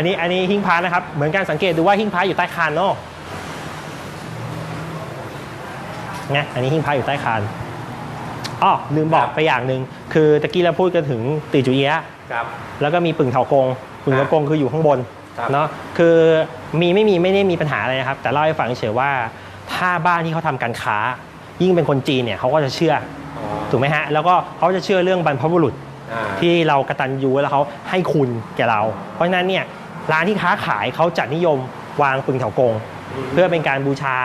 อันนี้อันนี้หิ้งพระนะครับ เหมือนกันสังเกตดูว่าหิ้งพระอยู่ใต้คานเนาะไงอันนี้หิ้งพระอยู่ใต้คานอ๋อลืมบอกไปอย่างหนึ่งคือตะกี้เราพูดกันถึงตีจุเอียะครับ แล้วก็มีปึ่งเถากงปึ่งเถากงคืออยู่ข้างบนครับเนาะคือมีไม่มีไม่ได้มีปัญหาอะไรนะครับ แต่เล่าให้ฟังเฉยๆว่าถ้าบ้านที่เขาทำการค้า ยิ่งเป็นคนจีนเนี่ยเขาก็จะเชื่ออ๋อถูกไหมฮะแล้วก็เขาจะเชื่อเรื่องบรรพบุรุษอ่าที่เรากระตันยูแล้วเขาให้คุณแก่เรา เพราะฉะนั้นเนี่ย ร้านที่ค้าขายเขาจะนิยมวางปึงเถากงอืมเพื่อเป็นการบูชา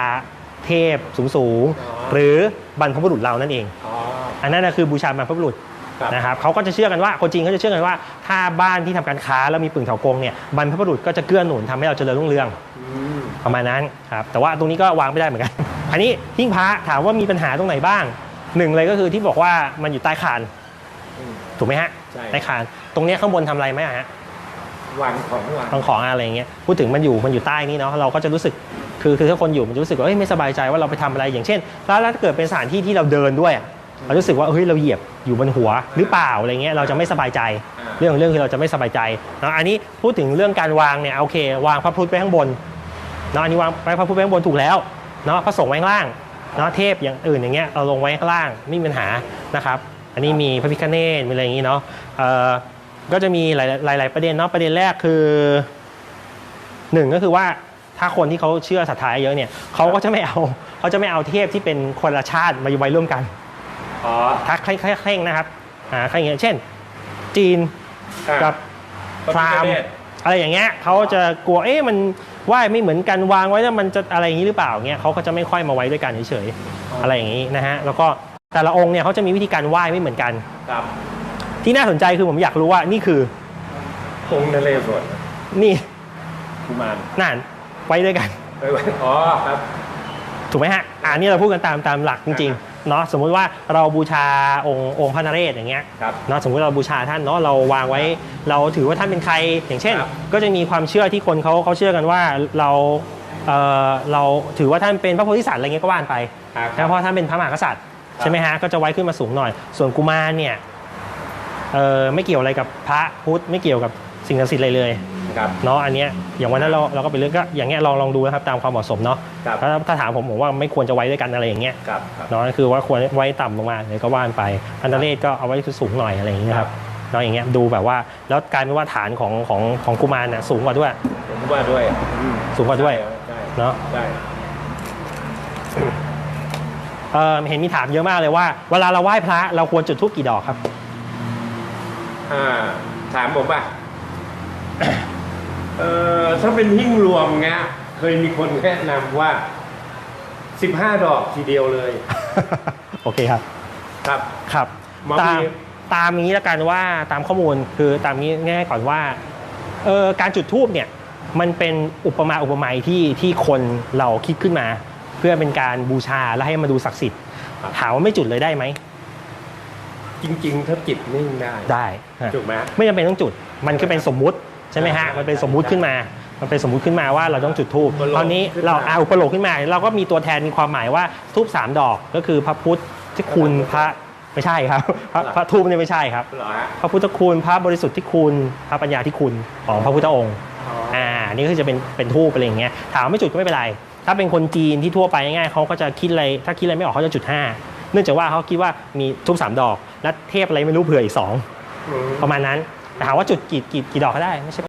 เทพสูงสูงๆอ๋อหรือบรรพบุรุษเรานั่นเองอ๋ออันนั้นนะคือบูชาบรรพบุรุษครับนะครับเขาก็จะเชื่อกันว่าคนจีนเขาจะเชื่อกันว่า ถ้าบ้านที่ทำการค้าแล้วมีปึงเถากงเนี่ยบรรพบุรุษก็จะเกื้อหนุนทำให้เราเจริญรุ่งเรืองอืมประมาณนั้นครับแต่ว่าตรงนี้ก็วางไม่ได้เหมือนกัน อันนี้หิ้งพระถามว่ามีปัญหาตรงไหนบ้างหนึ่งเลยก็คือที่บอกว่ามันอยู่ใต้คานอืมถูกไหมฮะใช่ใต้คานตรงเนี้ยข้างบนทำอะไรไหมอะฮะ วางของวางทางของอะไรอย่างเงี้ยพูดถึงมันอยู่มันอยู่ใต้นี้เนาะเราก็จะรู้สึกคือคือถ้าคนอยู่มันจะรู้สึกว่าเอ้ยไม่สบายใจว่าเราไปทำอะไรอย่างเช่นแล้วถ้าเกิดเป็นสถานที่ที่เราเดินด้วยอะเรารู้สึกว่าเฮ้ยเราเหยียบอยู่บนหัวหรือเปล่าอะไรเงี้ยเราจะไม่สบายใจอ่าเรื่องของเรื่องคือเราจะไม่สบายใจเนาะอันนี้พูดถึงเรื่องการวางเนี่ยโอเค วางพระพุทธไว้ข้างบนเนาะอันนี้วางไว้พระพุทธไว้ข้างบนถูกแล้วเนาะพระสงฆ์ไว้ข้างล่างเนาะเทพอย่างอื่นอย่างเงี้ยเราลงไว้ข้างล่างไม่มีปัญหานะครับ อันนี้มีพระพิฆเนศมีอะไรอย่างงี้เนาะเอ่อ ก็จะมีหลายหลายหลายประเด็นเนาะประเด็นแรกคือหนึ่งก็คือว่าถ้าคนที่เขาเชื่อศรัทธาเยอะเนี่ยเขาก็จะไม่เอาเขาจะไม่เอาเทพที่เป็นคนละชาติมาอยู่ไว้ร่วมกันอ๋อถ้าเคร่งเคร่งนะครับอ่าเคร่งอย่างเงี้ยเช่น จีนอะกับพระพราหมพิฆณ์เนศอะไรอย่างเงี้ยเขาจะกลัวเอ๊ะมันไหว้ไม่เหมือนกันวางไว้แล้วมันจะอะไรอย่างนี้หรือเปล่าเงี้ยเขาก็จะไม่ค่อยมาไว้ด้วยกันเฉยๆอะไรอย่างนี้นะฮะแล้วก็แต่ละองค์เนี่ยเขาจะมีวิธีการไหว้ไม่เหมือนกันครับ ที่น่าสนใจคือผมอยากรู้ว่านี่คือองค์นเรศวรนี่กุมารนั่นไว้ด้วยกันไปไว้อ๋อครับถูกไหมฮะอ่านี่เราพูดกันตามตามหลักจริงๆเนาะสมมุติว่าเราบูชาองค์องค์พระนเรศอย่างเงี้ยครับเนาะสมมติเราบูชาท่านเนาะเราวางไว้ เราถือว่าท่านเป็นใครอย่างเช่นครับก็จะมีความเชื่อที่คนเขาเขาเชื่อกันว่าเราเออเราถือว่าท่านเป็นพระโพธิสัตว์อะไรเงี้ยก็ว่านไปครับนะเพราะท่านเป็นพระมหากษัตริย์ใช่ไหมฮะก็จะไว้ขึ้นมาสูงหน่อย ส่วนกุมารเนี่ย เออไม่เกี่ยวอะไรกับพระพุทธไม่เกี่ยวกับสิ่งศักดิ์สิทธิ์อะไรเลยครับ เนาะอันเนี้ยอย่างวันนั้นเราเราก็ไปเลือกก็อย่างเงี้ยลองลองดูนะครับตามความเหมาะสมเนาะครับ ถ้าถ้าถามผมผมว่าไม่ควรจะไว้ด้วยกันอะไรอย่างเงี้ยครับครับ เนาะคือว่าควรไว้ต่ำลงมาเลยก็ว่านไป อันดาเลศก็เอาไว้สูงหน่อยอะไรอย่างเงี้ยครับเนาะอย่างเงี้ยดูแบบว่าแล้วกลายเป็นว่าฐานของของของกุมารน่ะสูงกว่าด้วย ผมว่าด้วยอืมสูงกว่าด้วย ใช่เนาะ ใช่เออเห็นมีถามเยอะมากเลยว่าเวลาเราไหว้พระเราควรจุดธูปกี่ดอกครับอ่า ถามผมป่ะเอ่อถ้าเป็นหิ้งรวมเงี้ย เคยมีคนแนะนำว่า15ดอกทีเดียวเลย โอเคครับ ครับ ครับหมอตามมีตามนี้แล้วกันว่าตามข้อมูลคือตามนี้ง่ายๆก่อนว่าเออการจุดธูปเนี่ย มันเป็นอุปมาอุปไมยที่ที่คนเราคิดขึ้นมา เพื่อเป็นการบูชาและให้มาดูศักดิ์สิทธิ์ถามว่าไม่จุดเลยได้ไหม จริง ๆ ถ้าจิตนิ่งได้ได้ฮะถูกไหม ไม่จำเป็นต้องจุดมันก็เป็นสมมุติใช่ไหมฮะมันเป็นสมมุติขึ้นมา มันเป็นสมมุติขึ้นมาว่าเราต้องจุดธูปอุปโลกตอนนี้ขึ้นมา เราเอาอุปโลกขึ้นมา เราก็มีตัวแทนมีความหมายว่าธูปสามดอกก็คือพระพุทธที่คุณพระไม่ใช่ครับพระพระธูปเนี่ยไม่ใช่ครับ เหรอฮะพระพุทธคุณพระบริสุทธิ์ที่คุณพระปัญญาที่คุณของพระพุทธองค์ อ๋ออ่านี่ก็คือจะเป็นเป็นทูปอะไรอย่างเงี้ยถามว่าไม่จุดก็ไม่เป็นไร ถ้าเป็นคนจีนที่ทั่วไปง่ายๆเขาก็จะคิดอะไรถ้าคิดอะไรไม่ออกเขาจะจุดห้าเนื่องจากว่าเขาคิดว่ามีทูปสามดอก และเทพอะไรไม่รู้เผื่ออีกสองอืมประมาณนั้นแต่ถามว่าจุดกี่กี่กี่ดอกก็ได้ไม่ใช่